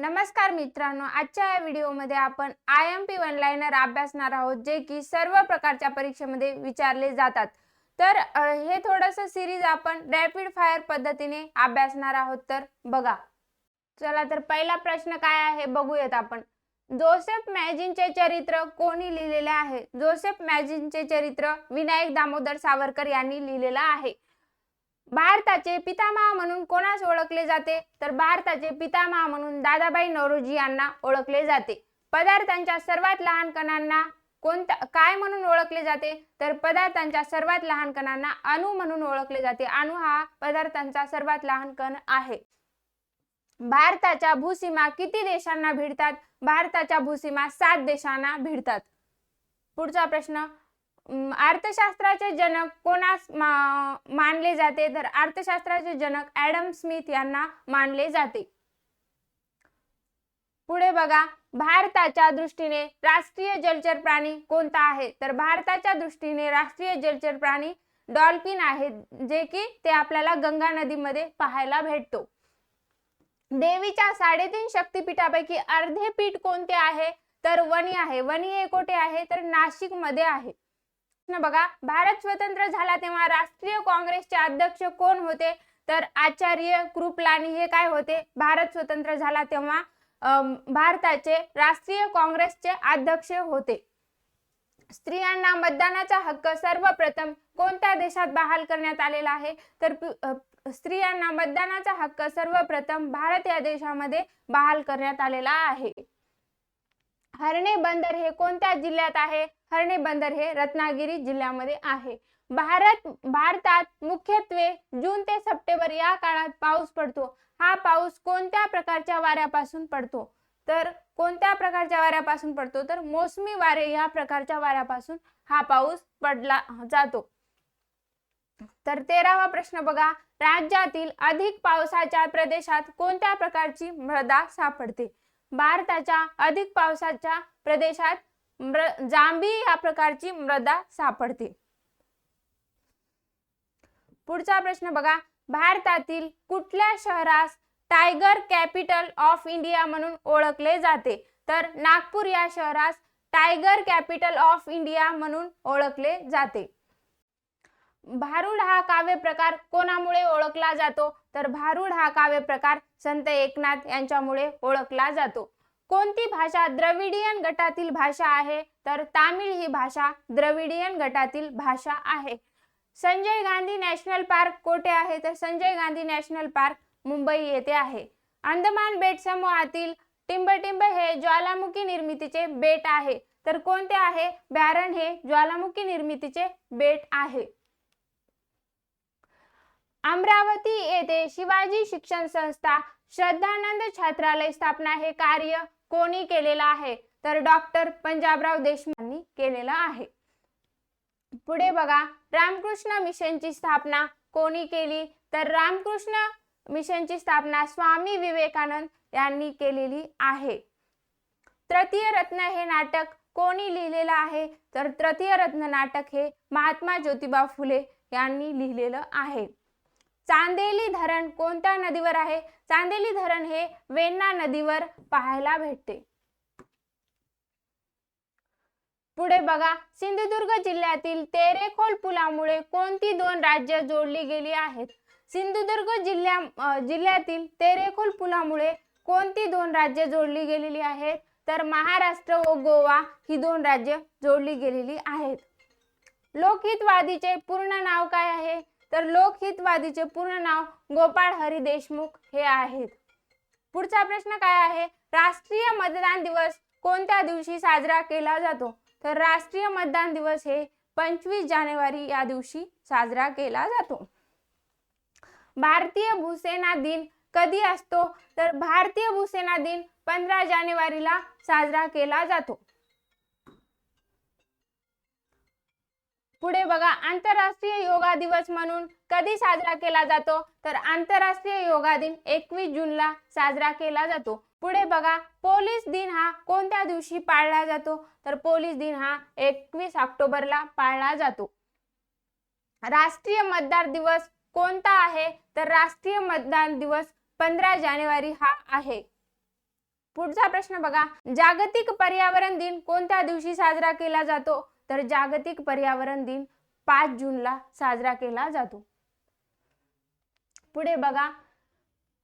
नमस्कार मित्रांनो आजच्या या व्हिडिओमध्ये आपण I M P one liner अभ्यासणार आहोत जे की सर्व प्रकारच्या परीक्षेमध्ये विचारले जातात. तर हे थोडंसं सिरीज आपण रॅपिड फायर पद्धतीने अभ्यासणार आहोत तर बघा. चला तर पहिला प्रश्न काय आहे बघूयात आपण. जोसेफ मॅजिनचे चरित्र कोणी लिहिलेले आहे? जोसेफ मॅजिनचे चरित्र विनायक दामोदर सावरकर यांनी लिहिलेलं आहे. भारताचे पितामह म्हणून कोणास ओळखले जाते? तर भारताचे पितामह म्हणून दादाबाई नौरोजी यांना ओळखले जाते. पदार्थांच्या सर्वात लहान कणांना कोणता काय म्हणून ओळखले जाते? तर पदार्थांच्या सर्वात लहान कणांना अणु म्हणून ओळखले जाते. अणु हा पदार्थांचा सर्वात लहान कण आहे. भारताच्या भूसीमा किती देशांना भिडतात? भारताच्या भूसीमा सात देशांना भिडतात. पुढचा प्रश्न अर्थशास्त्राचे जनक कोणास मा- मानले जाते? तर अर्थशास्त्राचे जनक ऍडम स्मिथ यांना मानले जाते. पुढे बघा भारताच्या दृष्टीने राष्ट्रीय जलचर प्राणी कोणता आहे? तर भारताच्या दृष्टीने राष्ट्रीय जलचर प्राणी डॉल्फिन आहे जे की ते आपल्याला गंगा नदीमध्ये पाहायला भेटतो. देवीच्या साडेतीन शक्तिपीठापैकी अर्धे पीठ कोणते आहे? तर वणी आहे. वणी हे कोठे आहे? तर नाशिकमध्ये आहे. बघा. भारत स्वतंत्र झाला तेव्हा राष्ट्रीय काँग्रेसचे अध्यक्ष कोण होते? तर आचार्य कृपलानी हे काय होते? भारत स्वतंत्र झाला तेव्हा भारताचे राष्ट्रीय काँग्रेसचे अध्यक्ष होते. स्त्रियांना मतदानाचा हक्क सर्वप्रथम कोणत्या देशात बहाल करण्यात आलेला आहे? तर स्त्रियांना मतदानाचा हक्क सर्वप्रथम भारत या देशामध्ये बहाल करण्यात आलेला आहे. हरणे बंदर हे कोणत्या जिल्ह्यात आहे? हरणे बंदर हे रत्नागिरी जिल्ह्यामध्ये आहे. भारत भारतात मुख्यत्वे जून ते सप्टेंबर या काळात पाऊस पडतो. हा पाऊस कोणत्या प्रकारच्या वाऱ्यापासून पडतो? तर कोणत्या प्रकारच्या वाऱ्यापासून पडतो? तर मोसमी वारे या प्रकारच्या वाऱ्यापासून हा पाऊस पडला जातो. तर तेरावा प्रश्न बघा. राज्यातील अधिक पावसाच्या प्रदेशात कोणत्या प्रकारची मृदा सापडते? भारताच्या अधिक पावसाच्या प्रदेशात मृ जांभी या प्रकारची मृदा सापडते. पुढचा प्रश्न बघा. भारतातील कुठल्या शहरास टायगर कॅपिटल ऑफ इंडिया म्हणून ओळखले जाते? तर नागपूर या शहरास टायगर कॅपिटल ऑफ इंडिया म्हणून ओळखले जाते. भारुड हा काव्य प्रकार कोणामुळे ओळखला जातो? तर भारूड हा काव्य प्रकार संत एकनाथ यांच्यामुळे ओळखला जातो. कोणती भाषा द्रविडियन गटातील भाषा आहे? तर तामिळ ही भाषा द्रविडियन गटातील भाषा आहे. संजय गांधी नॅशनल पार्क कोठे आहे? तर संजय गांधी नॅशनल पार्क मुंबई येथे आहे. अंदमान बेट समूहातील टिंबटिंब हे ज्वालामुखी निर्मितीचे बेट आहे. तर कोणते आहे? बॅरन हे ज्वालामुखी निर्मितीचे बेट आहे. अमरावती येथे शिवाजी शिक्षण संस्था श्रद्धानंद छात्रालय स्थापना हे कार्य कोणी केलेलं आहे? तर डॉक्टर पंजाबराव देशमुखांनी केलेला केलेलं आहे. पुढे बघा रामकृष्ण मिशनची स्थापना कोणी केली? तर रामकृष्ण मिशनची स्थापना स्वामी विवेकानंद यांनी केलेली आहे. तृतीय रत्न हे नाटक कोणी लिहिलेलं आहे? तर तृतीय रत्न नाटक हे महात्मा ज्योतिबा फुले यांनी लिहिलेलं आहे. चांदेली धरण कोणत्या नदीवर आहे? चांदेली धरण हे वेण्णा नदीवर पाहायला भेटते. पुढे बघा सिंधुदुर्ग जिल्ह्यातील तेरेखोल पुलामुळे कोणती दोन राज्य जोडली गेली आहेत? सिंधुदुर्ग जिल्ह्या जिल्ह्यातील तेरेखोल पुलामुळे कोणती दोन राज्य जोडली गेलेली आहेत? तर महाराष्ट्र व गोवा ही दोन राज्य जोडली गेलेली आहेत. लोकहितवादीचे पूर्ण नाव काय आहे? तर लोकहितवादीचे पूर्ण नाव गोपाळ हरी देशमुख हे आहेत. पुढचा प्रश्न काय आहे? राष्ट्रीय मतदान दिवस कोणत्या दिवशी साजरा केला जातो? तर राष्ट्रीय मतदान दिवस हे पंचवीस जानेवारी या दिवशी साजरा केला जातो. भारतीय भूसेना दिन कधी असतो? तर भारतीय भूसेना दिन पंधरा जानेवारीला साजरा केला जातो. पुढे बघा आंतरराष्ट्रीय योगा दिवस म्हणून कधी साजरा केला जातो? तर आंतरराष्ट्रीय योगा दिन एकवीस जूनला साजरा केला जातो. पुढे बघा पोलीस दिन हा कोणत्या दिवशी पाळला जातो? तर पोलीस दिन हा एकवीस ऑक्टोबरला पाळला जातो. राष्ट्रीय मतदार दिवस कोणता आहे? तर राष्ट्रीय मतदान दिवस पंधरा जानेवारी हा आहे. पुढचा प्रश्न बघा जागतिक पर्यावरण दिन कोणत्या दिवशी साजरा केला जातो? तर जागतिक पर्यावरण दिन पाच जूनला साजरा केला जातो. पुढे बघा.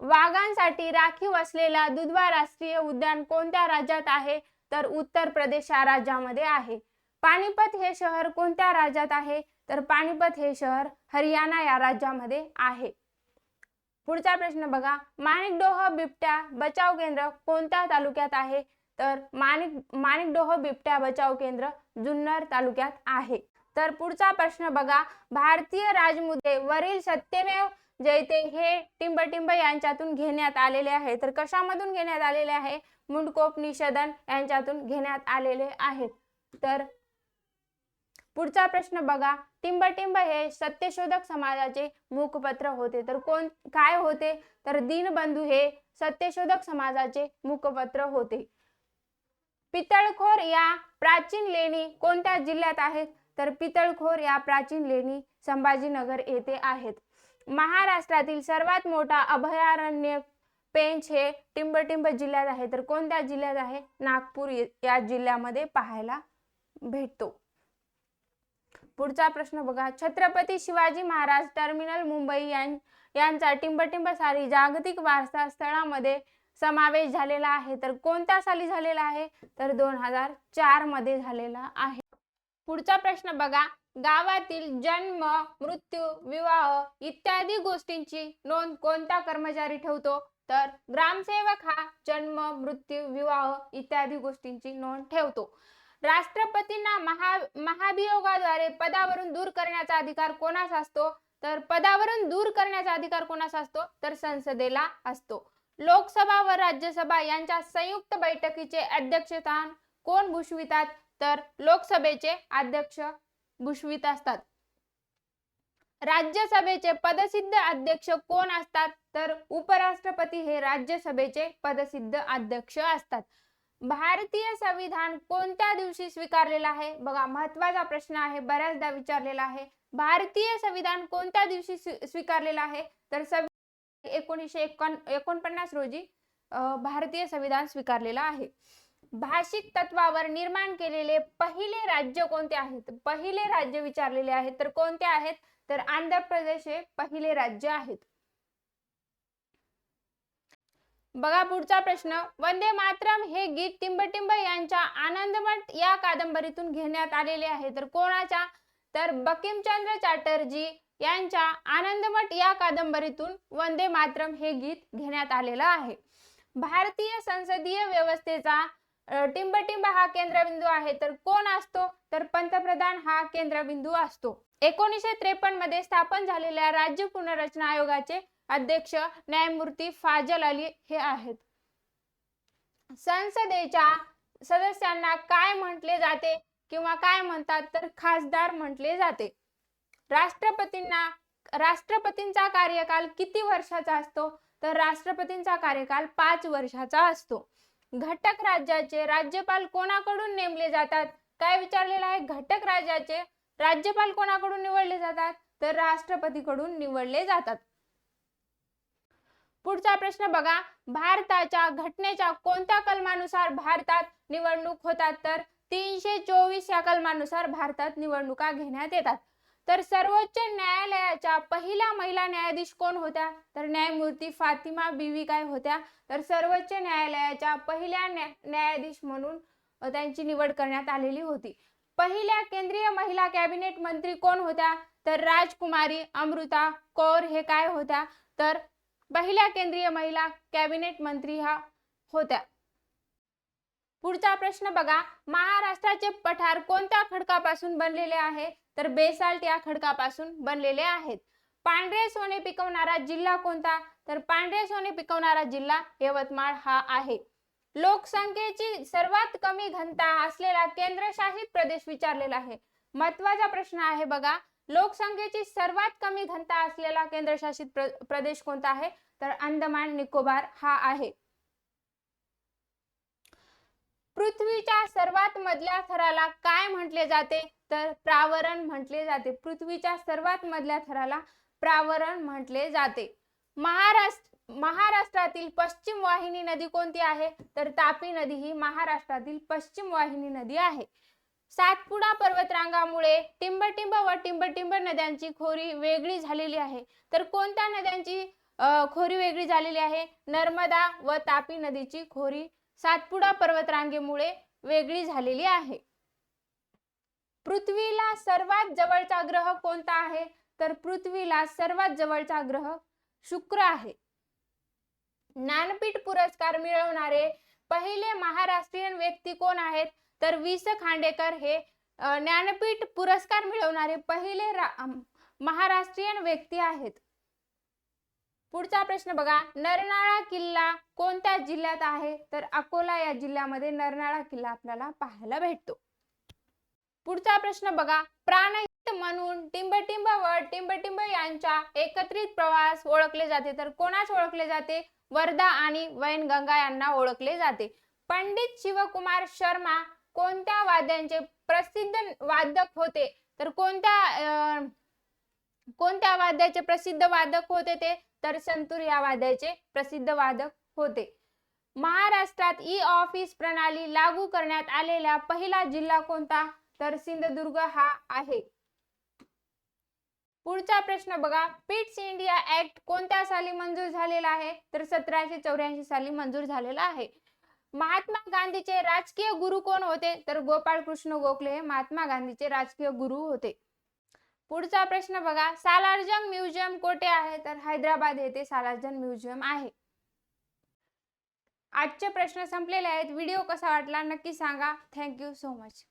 वाघांसाठी राखीव असलेला दुधवा राष्ट्रीय उद्यान कोणत्या राज्यात आहे? तर उत्तर प्रदेश या राज्यामध्ये आहे. पानिपत हे शहर कोणत्या राज्यात आहे? तर पानिपत हे शहर हरियाणा या राज्यामध्ये आहे. पुढचा प्रश्न बघा. माणिकडोह बिबट्या बचाव केंद्र कोणत्या तालुक्यात आहे? तर माणिक माणिकडोह बिबट्या बचाव केंद्र जुन्नर तालुक्यात आहे. तर पुढचा प्रश्न बघा. भारतीय राजमुद्रे वरील सत्यमेव जयते हे टिंबटिंब यांच्यातून घेण्यात आलेले आहे. तर कशामधून घेण्यात आलेले आहे? मुंडकोप निषेधन यांच्यातून घेण्यात आलेले आहेत तर पुढचा प्रश्न बघा. टिंबटिंब हे सत्यशोधक समाजाचे मुखपत्र होते. तर कोण काय होते? तर दीनबंधू हे सत्यशोधक समाजाचे मुखपत्र होते. पितळखोर या प्राचीन लेणी कोणत्या जिल्ह्यात आहेत? तर पितळखोर या प्राचीन लेणी संभाजीनगर येथे आहेत. महाराष्ट्रातील सर्वात मोठा अभयारण्य पेंच हे टिंबटिंब जिल्ह्यात आहे. तर कोणत्या जिल्ह्यात आहे? नागपूर या जिल्ह्यामध्ये पाहायला भेटतो. पुढचा प्रश्न बघा. छत्रपती शिवाजी महाराज टर्मिनल मुंबई यांचा टिंबटिंब सारी जागतिक वारसा स्थळामध्ये समावेश झालेला आहे. तर कोणत्या साली झालेला आहे? तर दोन हजार चारमध्ये झालेला आहे. पुढचा प्रश्न बघा. गावातील जन्म मृत्यू विवाह इत्यादी गोष्टींची नोंद कोणता कर्मचारी ठेवतो? तर ग्रामसेवक हा जन्म मृत्यू विवाह इत्यादी गोष्टींची नोंद ठेवतो. राष्ट्रपतींना महा महाभियोगाद्वारे पदावरून दूर करण्याचा अधिकार कोणास असतो? तर पदावरून दूर करण्याचा अधिकार कोणास असतो? तर संसदेला असतो. लोकसभा व राज्यसभा यांच्या संयुक्त बैठकीचे अध्यक्षस्थान कोण भूषवितात? तर लोकसभेचे अध्यक्ष भूषवित असतात. राज्यसभेचे पदसिद्ध अध्यक्ष कोण असतात? तर उपराष्ट्रपती हे राज्यसभेचे पदसिद्ध अध्यक्ष असतात. भारतीय संविधान कोणत्या दिवशी स्वीकारलेला आहे? बघा महत्त्वाचा प्रश्न आहे बऱ्याचदा विचारलेला आहे. भारतीय संविधान कोणत्या दिवशी स्वीकारलेला आहे? तर एकोणीसशे एकोण एकोणपन्नास रोजी भारतीय संविधान स्वीकारलेला आहे. भाषिक तत्वावर निर्माण केलेले पहिले राज्य कोणते आहेत? पहिले राज्य विचारलेले आहेत तर कोणते आहेत? तर आंध्र प्रदेश हे पहिले राज्य आहेत. बघा पुढचा प्रश्न. वंदे मातरम हे गीत टिंबटिंब यांच्या आनंदमठ या कादंबरीतून घेण्यात आलेले आहे. तर कोणाच्या? तर बकिमचंद्र चॅटर्जी यांच्या आनंदमठ या कादंबरीतून वंदे मातरम हे गीत घेण्यात आलेलं आहे. भारतीय संसदीय व्यवस्थेचा टिंबटिंब हा केंद्रबिंदू आहे. तर कोण असतो? तर पंतप्रधान हा केंद्रबिंदू असतो. एकोणीसशे त्रेपन्नमध्ये स्थापन झालेल्या राज्य पुनर्रचना आयोगाचे अध्यक्ष न्यायमूर्ती फाजल अली हे आहेत. संसदेच्या सदस्यांना काय म्हटले जाते किंवा काय म्हणतात तर खासदार म्हटले जाते. राष्ट्रपतींना राष्ट्रपतींचा कार्यकाल किती वर्षाचा असतो? तर राष्ट्रपतींचा कार्यकाल पाच वर्षाचा असतो. घटक राज्याचे राज्यपाल कोणाकडून नेमले जातात? काय विचारलेलं आहे? घटक राज्याचे राज्यपाल कोणाकडून निवडले जातात? तर राष्ट्रपतीकडून निवडले जातात. पुढचा प्रश्न बघा. भारताच्या घटनेच्या कोणत्या कलमानुसार भारतात निवडणूक होतात? तर तीनशे चोवीस या कलमानुसार भारतात निवडणुका घेण्यात येतात. तर सर्वोच्च न्यायालयाच्या पहिल्या महिला न्यायाधीश कोण होत्या? तर न्यायमूर्ती फातिमा बीवी काय होत्या? तर सर्वोच्च न्यायालयाच्या पहिल्या न्यायाधीश म्हणून त्यांची निवड करण्यात आलेली होती. पहिल्या केंद्रीय महिला कॅबिनेट मंत्री कोण होत्या? तर राजकुमारी अमृता कौर हे काय होत्या? तर पहिल्या केंद्रीय महिला कॅबिनेट मंत्री ह्या होत्या. पुढचा प्रश्न बघा. महाराष्ट्राचे पठार कोणत्या खडकापासून बनलेले आहे? तर बेसाल्ट या खडकापासून बनलेले आहेत. पांढरे सोने पिकवणारा जिल्हा कोणता? तर पांढरे सोने पिकवणारा जिल्हा यवतमाळ हा आहे. लोकसंख्येची सर्वात कमी घनता असलेला केंद्रशासित प्रदेश विचारलेला आहे. महत्त्वाचा प्रश्न आहे बघा. लोकसंख्येची सर्वात कमी घनता असलेला केंद्रशासित प्र- प्रदेश कोणता आहे? तर अंदमान निकोबार हा आहे. पृथ्वीच्या सर्वात मधल्या थराला काय म्हटले जाते? तर प्रावरण म्हटले जाते. पृथ्वीच्या सर्वात मधल्या थराला प्रावरण म्हटले जाते. महाराष्ट्र महाराष्ट्रातील पश्चिम वाहिनी नदी कोणती आहे? तर तापी नदी ही महाराष्ट्रातील पश्चिम वाहिनी नदी आहे. सातपुडा पर्वतरांगामुळे टिंबटिंब व टिंबटिंब नद्यांची खोरी वेगळी झालेली आहे. तर कोणत्या नद्यांची खोरी वेगळी झालेली आहे? नर्मदा व तापी नदीची खोरी सातपुडा पर्वतरांगेमुळे वेगळी झालेली आहे. पृथ्वीला सर्वात जवळचा ग्रह कोणता आहे? तर पृथ्वीला सर्वात जवळचा ग्रह शुक्र आहे. ज्ञानपीठ पुरस्कार मिळवणारे पहिले महाराष्ट्रीयन व्यक्ती कोण आहेत? तर वि स खांडेकर हे ज्ञानपीठ पुरस्कार मिळवणारे पहिले महाराष्ट्रीयन व्यक्ती आहेत. पुढचा प्रश्न बघा. नरनाळा किल्ला कोणत्या जिल्ह्यात आहे? तर अकोला या जिल्ह्यामध्ये नरनाळा किल्ला आपल्याला पाहायला भेटतो. पुढचा प्रश्न बघा. प्राणहित म्हणून टिंबटिंब व टिंबटिंब यांच्या एकत्रित प्रवास ओळखले जाते. तर कोणास ओळखले जाते? वर्धा आणि वैनगंगा यांना ओळखले जाते. पंडित शिवकुमार शर्मा कोणत्या वाद्यांचे प्रसिद्ध वादक होते? तर कोणत्या अं, कोणत्या वाद्याचे प्रसिद्ध वादक होते ते? तर संतूर या वाद्याचे प्रसिद्ध वादक होते. महाराष्ट्रात ई ऑफिस प्रणाली लागू करण्यात आलेला पहिला जिल्हा कोणता? तर सिंधुदुर्ग हा आहे. पुढचा प्रश्न बघा. पिट्स इंडिया ऍक्ट कोणत्या साली मंजूर झालेला आहे? तर सतराशे चौऱ्याऐंशी साली मंजूर झालेला आहे. महात्मा गांधीचे राजकीय गुरु कोण होते? तर गोपाळ कृष्ण गोखले हे महात्मा गांधीचे राजकीय गुरु होते. पुढचा प्रश्न बघा. सालारजंग म्युझियम कोठे आहे? तर हैदराबाद येथे सालारजंग म्युझियम आहे. आजचे प्रश्न संपलेले आहेत. व्हिडिओ कसा वाटला नक्की सांगा. Thank you so much